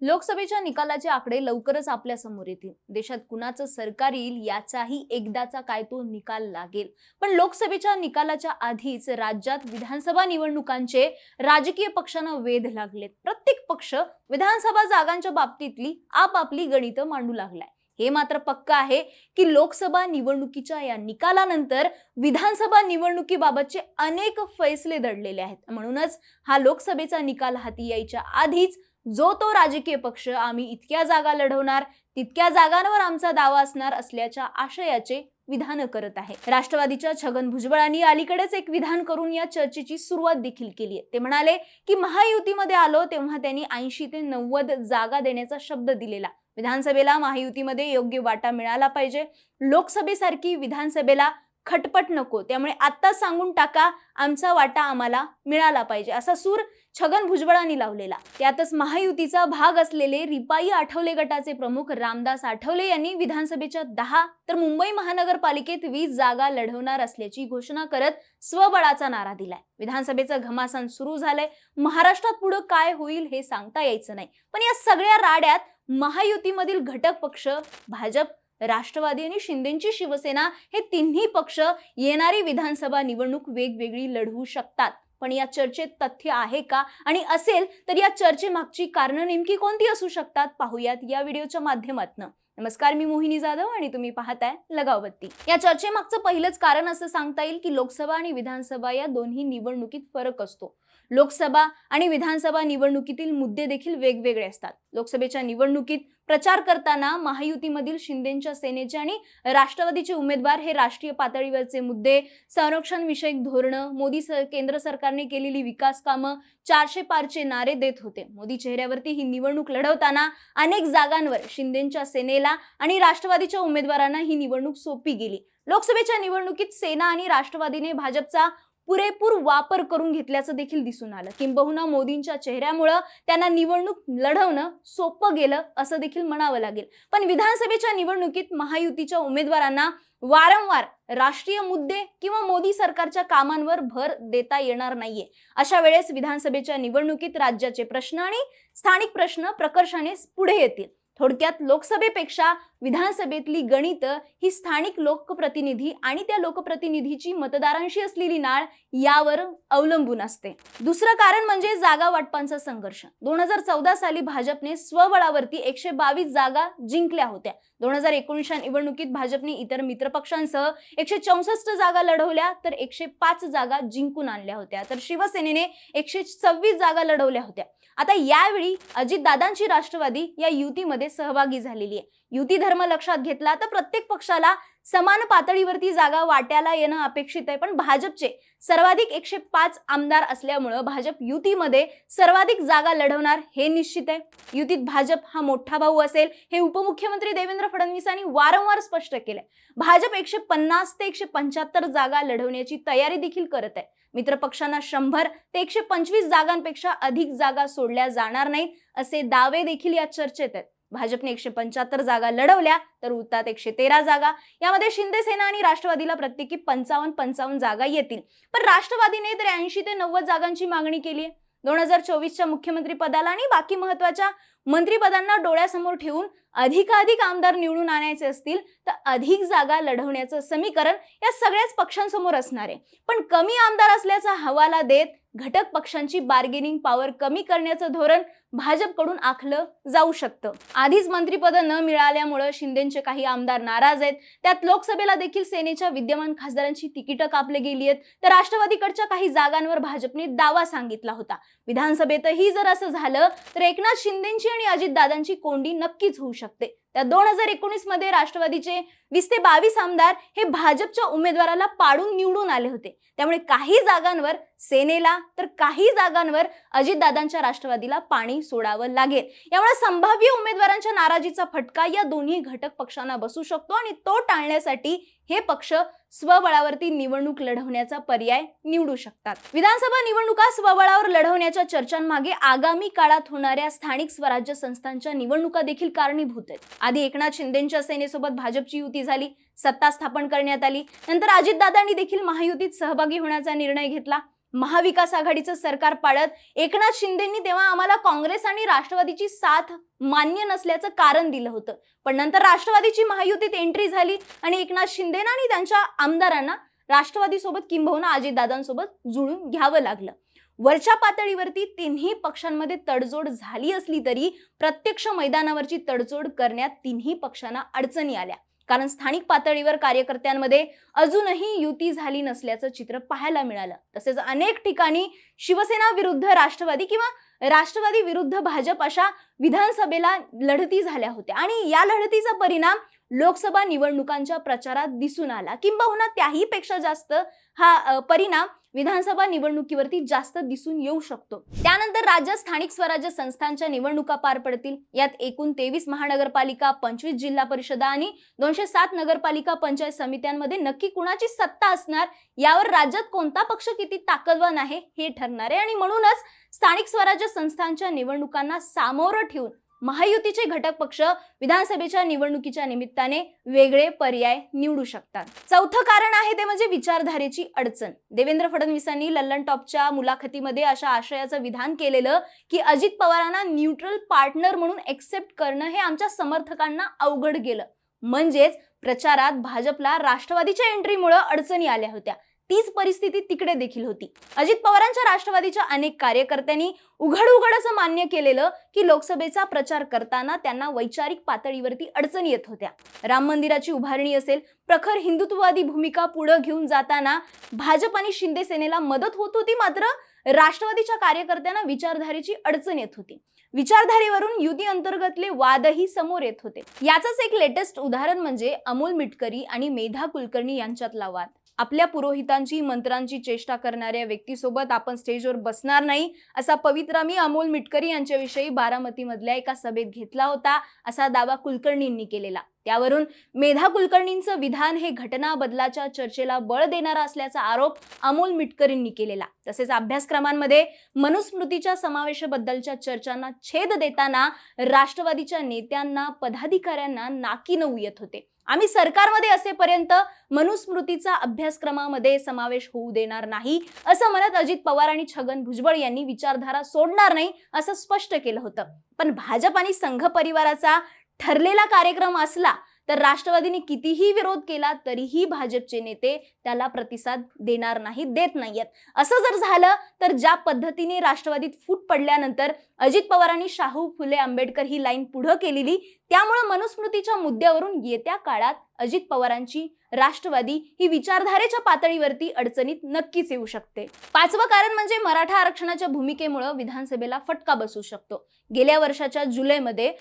लोकसभेच्या निकालाचे आकडे लवकरच आपल्यासमोर येतील. देशात कुणाचं सरकार येईल याचाही एकदाचा काय तो निकाल लागेल. पण लोकसभेच्या निकालाच्या आधीच राज्यात विधानसभा निवडणुकांचे राजकीय पक्षांना वेध लागलेत. प्रत्येक पक्ष विधानसभा जागांच्या बाबतीतली आपापली गणितं मांडू लागलाय. हे मात्र पक्क आहे की लोकसभा निवडणुकीच्या या निकालानंतर विधानसभा निवडणुकीबाबतचे अनेक फैसले दडलेले आहेत. म्हणूनच हा लोकसभेचा निकाल हाती यायच्या आधीच जो तो राजकीय पक्ष आम्ही इतक्या जागा लढवणार तितक्या जागांवर आमचा दावा असणार असल्याच्या आशयाचे विधान करत आहे. राष्ट्रवादीच्या छगन भुजबळांनी अलीकडेच एक विधान करून या चर्चेची सुरुवात देखील केली आहे. ते म्हणाले की महायुतीमध्ये आलो तेव्हा त्यांनी ऐंशी ते नव्वद जागा देण्याचा शब्द दिलेला. विधानसभेला महायुतीमध्ये योग्य वाटा मिळाला पाहिजे. लोकसभेसारखी विधानसभेला खटपट नको. त्यामुळे आत्ता सांगून टाका आमचा वाटा आम्हाला मिळाला पाहिजे. असा सूर छगन भुजबळांनी लावलेला. त्यातच महायुतीचा भाग असलेले रिपाई आठवले गटाचे प्रमुख रामदास आठवले यांनी विधानसभेच्या दहा तर मुंबई महानगरपालिकेत वीस जागा लढवणार असल्याची घोषणा करत स्वबळाचा नारा दिलाय. विधानसभेचं घमासान सुरू झालंय. महाराष्ट्रात पुढं काय होईल हे सांगता यायचं नाही. पण या सगळ्या राड्यात महायुतीमधील घटक पक्ष भाजप राष्ट्रवादी आणि शिंदेची शिवसेना हे तिन्ही पक्ष येणारी विधानसभा निवडणूक वेगवेगळी लढवू शकतात. पण या चर्चेत तथ्य आहे का? आणि असेल तर या चर्चेमागची कारणं नेमकी कोणती असू शकतात? पाहूयात या व्हिडिओच्या माध्यमातून. नमस्कार मी मोहिनी जाधव आणि तुम्ही पाहताय लगावबत्ती. या चर्चेमागचं पहिलंच कारण असं सांगता येईल की लोकसभा आणि विधानसभा या दोन्ही निवडणुकीत फरक असतो. लोकसभा आणि विधानसभा निवडणुकीतील मुद्दे देखील वेगवेगळे असतात. लोकसभेच्या निवडणुकीत प्रचार करताना महायुतीमधील शिंदेच्या सेनेचे आणि राष्ट्रवादीचे उमेदवार हे राष्ट्रीय पातळीवरचे मुद्दे संरक्षण विषयक धोरणं मोदी सर केंद्र सरकारने केलेली विकास कामं चारशे पारचे नारे देत होते. मोदी चेहऱ्यावरती ही निवडणूक लढवताना अनेक जागांवर शिंदेच्या सेनेला आणि राष्ट्रवादीच्या उमेदवारांना ही निवडणूक सोपी गेली. लोकसभेच्या निवडणुकीत सेना आणि राष्ट्रवादीने भाजपचा पुरेपूर वापर करून घेतल्याचं देखील दिसून आलं. किंबहुना मोदींच्या चेहऱ्यामुळं त्यांना निवडणूक लढवणं सोपं गेलं असं देखील म्हणावं लागेल. पण विधानसभेच्या निवडणुकीत महायुतीच्या उमेदवारांना वारंवार राष्ट्रीय मुद्दे किंवा मोदी सरकारच्या कामांवर भर देता येणार नाहीये. अशा वेळेस विधानसभेच्या निवडणुकीत राज्याचे प्रश्न आणि स्थानिक प्रश्न प्रकर्षाने पुढे येतील. थोडक्यात लोकसभेपेक्षा विधानसभेतली गणित ही स्थानिक लोकप्रतिनिधी आणि त्या लोकप्रतिनिधीची मतदारांशी असलेली नाळ यावर अवलंबून असते. दुसरं कारण म्हणजे जागा वाटपांचा संघर्ष. दोन हजार चौदा साली भाजपने स्वबळावरती एकशे बावीस जागा जिंकल्या होत्या. दोन हजार एकोणीसच्या निवडणुकीत भाजपने इतर मित्रपक्षांसह एकशे चौसष्ट जागा लढवल्या तर एकशे पाच जागा जिंकून आणल्या होत्या. तर शिवसेनेने एकशे सव्वीस जागा लढवल्या होत्या. आता यावेळी अजितदादांची राष्ट्रवादी या युतीमध्ये सहभागी झालेली आहे. युती धर्म लक्षात घेतला तर प्रत्येक पक्षाला समान पातळीवरती जागा वाट्याला येणं अपेक्षित आहे. पण भाजपचे सर्वाधिक एकशे पाच आमदार असल्यामुळं भाजप युतीमध्ये सर्वाधिक जागा लढवणार हे निश्चित आहे. युतीत भाजप हा मोठा भाऊ असेल हे उपमुख्यमंत्री देवेंद्र फडणवीसांनी वारंवार स्पष्ट केलंय. भाजप एकशे पन्नास ते एकशे पंच्याहत्तर जागा लढवण्याची तयारी देखील करत आहे. मित्र पक्षांना शंभर ते एकशे पंचवीस जागांपेक्षा अधिक जागा सोडल्या जाणार नाहीत असे दावे देखील या चर्चेत आहेत. भाजपने एकशे पंच्याहत्तर जागा लढवल्या तर उत्तात एकशे तेरा जागा. यामध्ये शिंदे सेना आणि राष्ट्रवादीला प्रत्येकी पंचावन्न पंचावन्न जागा येतील. पण राष्ट्रवादीने तर ऐंशी ते नव्वद जागांची मागणी केली आहे. दोन हजार चोवीसच्या मुख्यमंत्री पदाला आणि बाकी महत्त्वाच्या मंत्रीपदांना डोळ्यासमोर ठेवून अधिकाधिक आमदार निवडून आणायचे असतील तर अधिक जागा लढवण्याचं समीकरण या सगळ्याच पक्षांसमोर असणार आहे. पण कमी आमदार असल्याचा हवाला देत घटक पक्षांची बार्गेनिंग पॉवर कमी करण्याचं धोरण भाजपकडून आखलं जाऊ शकतं. आधीच मंत्रिपदं न मिळाल्यामुळं शिंदेचे काही आमदार नाराज आहेत. त्यात लोकसभेला देखील सेनेच्या विद्यमान खासदारांची तिकीटं कापली गेली आहेत तर राष्ट्रवादीकडच्या काही जागांवर भाजपने दावा सांगितला होता. विधानसभेतही जर असं झालं तर एकनाथ शिंदेची आणि अजितदादांची कोंडी नक्कीच होऊ शकते. त्या दोन हजार एकोणीसमध्ये राष्ट्रवादीचे वीस ते बावीस आमदार हे भाजपच्या उमेदवाराला पाडून निवडून आले होते. त्यामुळे काही जागांवर सेनेला तर काही जागांवर अजितदादांच्या राष्ट्रवादीला पाणी सोडावं लागेल. यामुळे संभाव्य उमेदवारांच्या नाराजीचा फटका या दोन्ही घटक पक्षांना बसू शकतो आणि तो टाळण्यासाठी हे पक्ष स्वबळावरती निवडणूक लढवण्याचा पर्याय निवडू शकतात. विधानसभा निवडणुका स्वबळावर लढवण्याच्या चर्चांमागे आगामी काळात होणाऱ्या स्थानिक स्वराज्य संस्थांच्या निवडणुका देखील कारणीभूत आहेत. आधी एकनाथ शिंदेच्या सेनेसोबत भाजपची युती झाली सत्ता स्थापन करण्यात आली नंतर अजितदादांनी देखील महायुतीत सहभागी होण्याचा निर्णय घेतला. महाविकास आघाडीचं सरकार पाडत एकनाथ शिंदेंनी तेव्हा आम्हाला काँग्रेस आणि राष्ट्रवादीची साथ मान्य नसल्याचं कारण दिलं होतं. पण नंतर राष्ट्रवादीची महायुतीत एंट्री झाली आणि एकनाथ शिंदेना आणि त्यांच्या आमदारांना राष्ट्रवादीसोबत किंबहुना अजितदादांसोबत जुळून घ्यावं लागलं. वरच्या पातळीवरती तिन्ही पक्षांमध्ये तडजोड झाली असली तरी प्रत्यक्ष मैदानावरची तडजोड करण्यात तिन्ही पक्षांना अडचणी आल्या. कारण स्थानिक पातळीवर कार्यकर्त्यांमध्ये अजूनही युती झाली नसल्याचं चित्र पाहायला मिळालं. तसेच अनेक ठिकाणी शिवसेना विरुद्ध राष्ट्रवादी किंवा राष्ट्रवादी विरुद्ध भाजप अशा विधानसभेला लढती झाल्या होत्या. आणि या लढतीचा परिणाम लोकसभा निवडणुकांच्या प्रचारात दिसून आला. किंबहुना त्याही पेक्षा जास्त हा परिणाम विधानसभा निवडणुकीवरती जास्त दिसून येऊ शकतो. त्यानंतर राज्यात स्थानिक स्वराज्य संस्थांच्या निवडणुका पार पडतील. यात एकूण तेवीस महानगरपालिका पंचवीस जिल्हा परिषदा आणि दोनशे सात नगरपालिका पंचायत समित्यांमध्ये नक्की कुणाची सत्ता असणार? यावर राज्यात कोणता पक्ष किती ताकदवान आहे हे ठरणार आहे. आणि म्हणूनच स्थानिक स्वराज्य संस्थांच्या निवडणुकांना सामोरं ठेवून महायुतीचे घटक पक्ष विधानसभेच्या निवडणुकीच्या निमित्ताने वेगळे पर्याय निवडू शकतात. चौथं कारण आहे ते म्हणजे विचारधारेची अडचण. देवेंद्र फडणवीसांनी लल्लन टॉपच्या मुलाखतीमध्ये अशा आशयाचं विधान केलेलं की अजित पवारांना न्यूट्रल पार्टनर म्हणून एक्सेप्ट करणं हे आमच्या समर्थकांना अवघड गेलं. म्हणजेच प्रचारात भाजपला राष्ट्रवादीच्या एंट्रीमुळे अडचणी आल्या होत्या. तीच परिस्थिती तिकडे देखील होती. अजित पवारांच्या राष्ट्रवादीच्या अनेक कार्यकर्त्यांनी उघड उघड असं मान्य केलेलं की लोकसभेचा प्रचार करताना त्यांना वैचारिक पातळीवरती अडचणी येत होत्या. राम मंदिराची उभारणी असेल प्रखर हिंदुत्ववादी भूमिका पुढे घेऊन जाताना भाजप आणि शिंदे सेनेला मदत होत होती मात्र राष्ट्रवादीच्या कार्यकर्त्यांना विचारधारेची अडचण येत होती. विचारधारेवरून युती अंतर्गतले वादही समोर येत होते. याचंच एक लेटेस्ट उदाहरण म्हणजे अमोल मिटकरी आणि मेधा कुलकर्णी यांच्यातला वाद. आपल्या पुरोहितांची मंत्रांची चेष्टा करणाऱ्या व्यक्तीसोबत आपण स्टेजवर बसणार नाही असा पवित्रा मी अमोल मिटकरी यांच्याविषयी बारामतीमधल्या एका सभेत घेतला होता असा दावा कुलकर्णींनी केलेला. त्यावरून मेधा कुलकर्णींचं विधान हे घटना बदलाच्या चर्चेला बळ देणारा असल्याचा आरोप अमोल मिटकरींनी केलेला. तसेच अभ्यासक्रमांमध्ये मनुस्मृतीच्या समावेशाबद्दलच्या चर्चांना छेद देताना राष्ट्रवादीच्या नेत्यांना पदाधिकाऱ्यांना नाकी येत होते. आम्ही सरकारमध्ये असेपर्यंत मनुस्मृतीचा अभ्यासक्रमामध्ये समावेश होऊ देणार नाही असं म्हणत अजित पवार आणि छगन भुजबळ यांनी विचारधारा सोडणार नाही असं स्पष्ट केलं होतं. पण भाजप आणि संघ परिवाराचा ठरलेला कार्यक्रम असला तर राष्ट्रवादीने कितीही विरोध केला तरीही भाजपचे नेते त्याला प्रतिसाद देणार नाही देत नाहीयेत. असं जर झालं तर ज्या पद्धतीने राष्ट्रवादीत फूट पडल्यानंतर अजित पवारांनी शाहू फुले आंबेडकर ही लाईन पुढं केलेली त्यामुळे मनुस्मृतीच्या मुद्द्यावरून येत्या काळात अजित पवारांची राष्ट्रवादी ही विचारधारेच्या पातळीवरती अडचणीत नक्कीच येऊ शकते. पाचवं कारण म्हणजे मराठा आरक्षणाच्या भूमिकेमुळे विधानसभेला फटका बसू शकतो. गेल्या वर्षाच्या जुलैमध्ये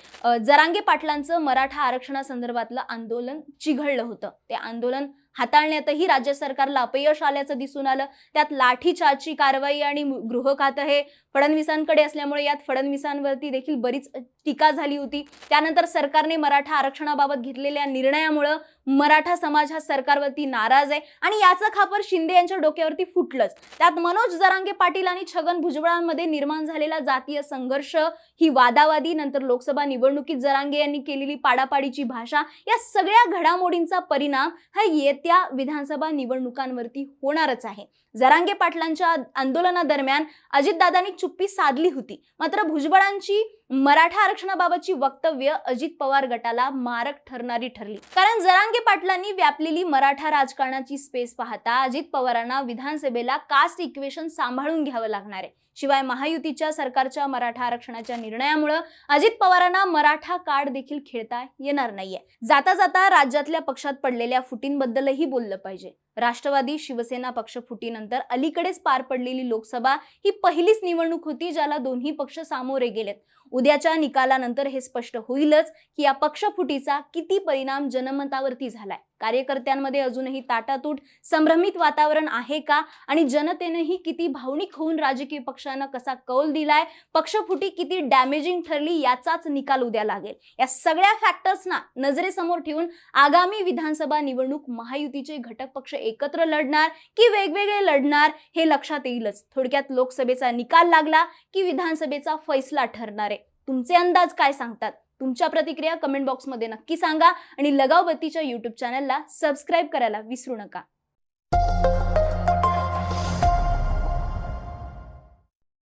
जरांगे पाटलांचं मराठा आरक्षणासंदर्भातलं आंदोलन चिघळलं होतं. ते आंदोलन हाताळण्यातही राज्य सरकारला अपयश आल्याचं दिसून आलं. त्यात लाठीचार्जची कारवाई आणि मु- हे फडणवीसांकडे असल्यामुळे यात फडणवीसांवरती देखील बरीच टीका झाली होती. त्यानंतर सरकारने मराठा आरक्षणाबाबत घेतलेल्या निर्णयामुळं मराठा समाज हा सरकारवरती नाराज आहे आणि याचं खापर शिंदे यांच्या डोक्यावरती फुटलंच. त्यात मनोज जरांगे पाटील आणि छगन भुजबळांमध्ये निर्माण झालेला जातीय संघर्ष ही वादावादी नंतर लोकसभा निवडणुकीत जरांगे यांनी केलेली पाडापाडीची भाषा या सगळ्या घडामोडींचा परिणाम हा येत्या विधानसभा निवडणुकांवरती होणारच आहे. जरांगे पाटलांच्या आंदोलनादरम्यान अजितदादांनी चुप्पी साधली होती. मात्र भुजबळांची मराठा आरक्षणाबाबतची वक्तव्य अजित पवार गटाला मारक ठरणारी ठरली. कारण जरांगे पाटलांनी व्यापलेली मराठा राजकारणाची स्पेस पाहता अजित पवारांना विधानसभेला कास्ट इक्वेशन सांभाळून घ्यावं लागणार आहे. शिवाय महायुतीच्या सरकारच्या मराठा आरक्षणाच्या निर्णयामुळं अजित पवारांना मराठा कार्ड देखील खेळता येणार नाहीये. जाता जाता राज्यातल्या पक्षात पडलेल्या फुटींबद्दलही बोललं पाहिजे. राष्ट्रवादी शिवसेना पक्ष फुटीनंतर अलीकडेच पार पडलेली लोकसभा ही पहिलीच निवडणूक होती ज्याला दोन्ही पक्ष सामोरे गेलेत. उद्याच्या निकालानंतर हे स्पष्ट होईलच की या पक्षफुटीचा किती परिणाम जनमतावरती झालाय. कार्यकर्त्यांमध्ये अजूनही ताटातूट संभ्रमित वातावरण आहे का? आणि जनतेनेही किती भावनिक होऊन राजकीय पक्षांना कसा कौल दिलाय? पक्षफुटी किती डॅमेजिंग ठरली याचाच निकाल उद्या लागेल. या सगळ्या फॅक्टर्सना नजरेसमोर ठेवून आगामी विधानसभा निवडणूक महायुतीचे घटक पक्ष एकत्र लढणार की वेगवेगळे लढणार हे लक्षात येईलच. थोडक्यात लोकसभेचा निकाल लागला की विधानसभेचा फैसला ठरणार आहे. तुमचे अंदाज काय सांगतात? तुमच्या प्रतिक्रिया कमेंट बॉक्समध्ये नक्की सांगा आणि लगावबत्तीच्या यूट्यूब चॅनलला सबस्क्राईब करायला विसरू नका.